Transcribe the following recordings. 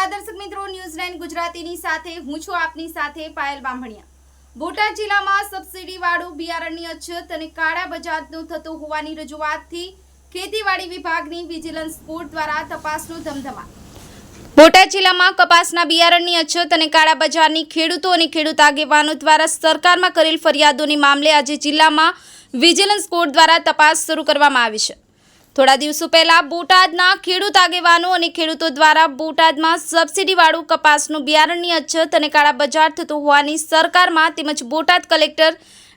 નમસ્કાર દર્શક મિત્રો, ન્યૂઝ નાઇન ગુજરાતીની સાથે હું છું આપની સાથે પાયલ બામણિયા. બોટાદ જિલ્લામાં સબસિડી વાળું બિયારણની અછત અને કાળા બજારનું થતું હોવાની રજૂઆતથી ખેતીવાડી વિભાગની વિજિલન્સ બોર્ડ દ્વારા તપાસનો ધમધમા બોટાદ જિલ્લામાં કપાસના બિયારણની અછત અને કાળા બજારની ખેડૂતો અને ખેડૂત આગેવાનો દ્વારા સરકારમાં કરેલ ફરિયાદોની મામલે આજે જિલ્લામાં વિજિલન્સ બોર્ડ દ્વારા તપાસ શરૂ કરવામાં આવી છે. થોડા દિવસો પહેલા બોટાદના ખેડૂત આગેવાનો અને ખેડૂતો દ્વારા બોટાદમાં સબસિડીવાળું કપાસનું બિયારણની અછત અને કાળા બજાર થતું હોવાની સરકારમાં તેમજ બોટાદ કલેક્ટર,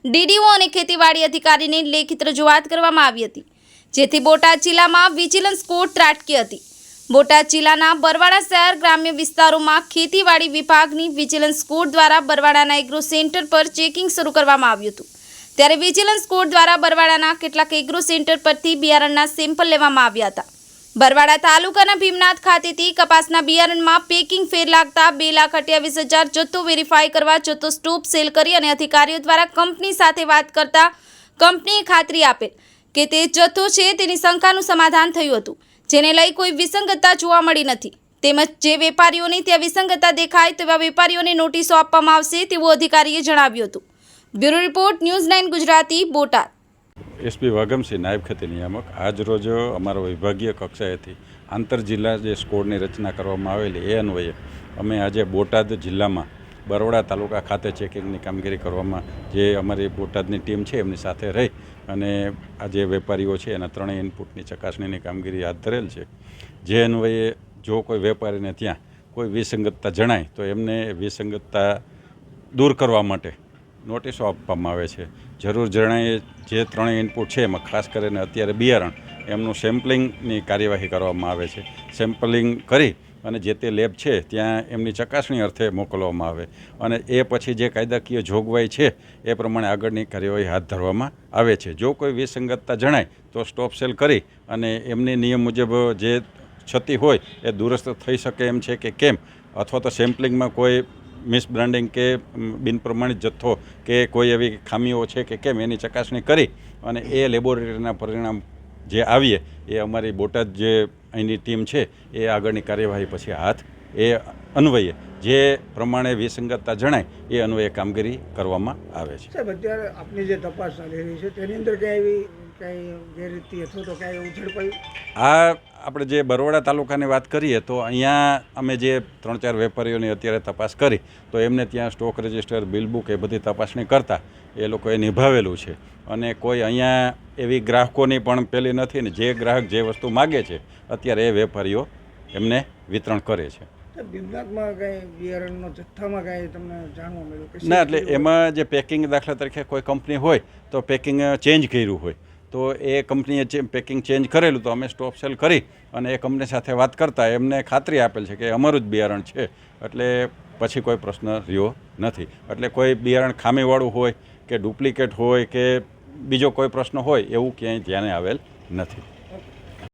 ડીડીઓ અને ખેતીવાડી અધિકારીને લેખિત રજૂઆત કરવામાં આવી હતી, જેથી બોટાદ જિલ્લામાં વિજિલન્સ કોર્ટ ત્રાટકી હતી. બોટાદ જિલ્લાના બરવાડા શહેર ગ્રામ્ય વિસ્તારોમાં ખેતીવાડી વિભાગની વિજિલન્સ કોર્ટ દ્વારા બરવાડાના એગ્રો સેન્ટર પર ચેકિંગ શરૂ કરવામાં આવ્યું હતું. ત્યારે વિજિલન્સ કોર્ટ દ્વારા બરવાડાના કેટલાક એગ્રો સેન્ટર પરથી બિયારણના સેમ્પલ લેવામાં આવ્યા હતા. બરવાડા તાલુકાના ભીમનાથ ખાતેથી કપાસના બિયારણમાં પેકિંગ ફેર લાગતા બે લાખ અઠ્યાવીસ હજાર જથ્થો વેરીફાઈ કરવા જથ્થો સ્ટોપ સેલ કરી અને અધિકારીઓ દ્વારા કંપની સાથે વાત કરતા કંપનીએ ખાતરી આપેલ કે તે જથ્થો છે તેની શંકાનું સમાધાન થયું હતું, જેને લઈ કોઈ વિસંગતતા જોવા મળી નથી. તેમજ જે વેપારીઓને ત્યાં વિસંગતતા દેખાય તેવા વેપારીઓને નોટિસો આપવામાં આવશે તેવું અધિકારીએ જણાવ્યું હતું. Bureau report, news nine Gujarati, Botad. SP Vagamsingh નાયબ ખાતે નિયામક. આજ રોજ અમારો વિભાગીય કક્ષાએથી આંતર જિલ્લા જે સ્કોડની રચના કરવામાં આવેલી, એ અન્વયે અમે આજે બોટાદ જિલ્લામાં બરોડા તાલુકા ખાતે ચેકિંગની કામગીરી કરવામાં, જે અમારી બોટાદની ટીમ છે, એમની સાથે રહી અને આ જે વેપારીઓ છે, એના ત્રણેય ઇનપુટની ચકાસણીની કામગીરી હાથ ધરેલ છે. જે અન્વયે જો કોઈ વેપારીને ત્યાં કોઈ વિસંગતતા જણાય, તો એમને વિસંગતતા દૂર કરવા માટે નોટિસો આપવામાં આવે છે. જરૂર જણાય જે ત્રણેય ઇનપુટ છે એમાં ખાસ કરીને અત્યારે બિયારણ, એમનું સેમ્પલિંગની કાર્યવાહી કરવામાં આવે છે. સેમ્પલિંગ કરી અને જે તે લેબ છે ત્યાં એમની ચકાસણી અર્થે મોકલવામાં આવે. અને એ પછી જે કાયદાકીય જોગવાઈ છે એ પ્રમાણે આગળની કાર્યવાહી હાથ ધરવામાં આવે છે. જો કોઈ વિસંગતતા જણાય તો સ્ટોપ સેલ કરી અને એમની નિયમ મુજબ જે ક્ષતિ હોય એ દુરસ્ત થઈ શકે એમ છે કે કેમ? અથવા તો સેમ્પલિંગમાં કોઈ મિસબ્રાન્ડિંગ કે બિનપ્રમાણિત જથ્થો કે કોઈ એવી ખામીઓ છે કે કેમ એની ચકાસણી કરી અને એ લેબોરેટરીના પરિણામ જે આવીએ એ અમારી બોટાદ જે અહીંની ટીમ છે એ આગળની કાર્યવાહી પછી હાથ એ અન્વયે. જે પ્રમાણે વિસંગતતા જણાય એ અન્વયે કામગીરી કરવામાં આવે છે. સાહેબ અત્યારે આપની જે તપાસ ચાલી રહી છે તેની અંદર કઈ એવી કઈ ગેરરીતિ અથવા તો કઈ એવું ઝડપાયું આ આપણે જે બરોડા તાલુકાની વાત કરીએ તો અહીંયા અમે જે ત્રણ ચાર વેપારીઓની અત્યારે તપાસ કરી તો એમને ત્યાં સ્ટોક રજિસ્ટર બિલ બુક એ બધી તપાસણી કરતા એ લોકોએ નિભાવેલું છે. અને કોઈ અહીંયા એવી ગ્રાહકોની પણ પેલી નથી ને જે ગ્રાહક જે વસ્તુ માગે છે અત્યારે એ વેપારીઓ એમને વિતરણ કરે છે. ના એટલે એમાં જે પેકિંગ દાખલા તરીકે કોઈ કંપની હોય તો પેકિંગ ચેન્જ કર્યું હોય. તો એ કંપનીએ પેકિંગ ચેન્જ કરેલું તો અમે સ્ટોપ સેલ કરી અને એ કંપની સાથે વાત કરતાં એમને ખાતરી આપેલ છે કે અમારું જ બિયારણ છે. એટલે પછી કોઈ પ્રશ્ન રહ્યો નથી. એટલે કોઈ બિયારણ ખામીવાળું હોય કે ડુપ્લિકેટ હોય કે બીજો કોઈ પ્રશ્ન હોય એવું ક્યાંય ધ્યાને આવેલ નથી.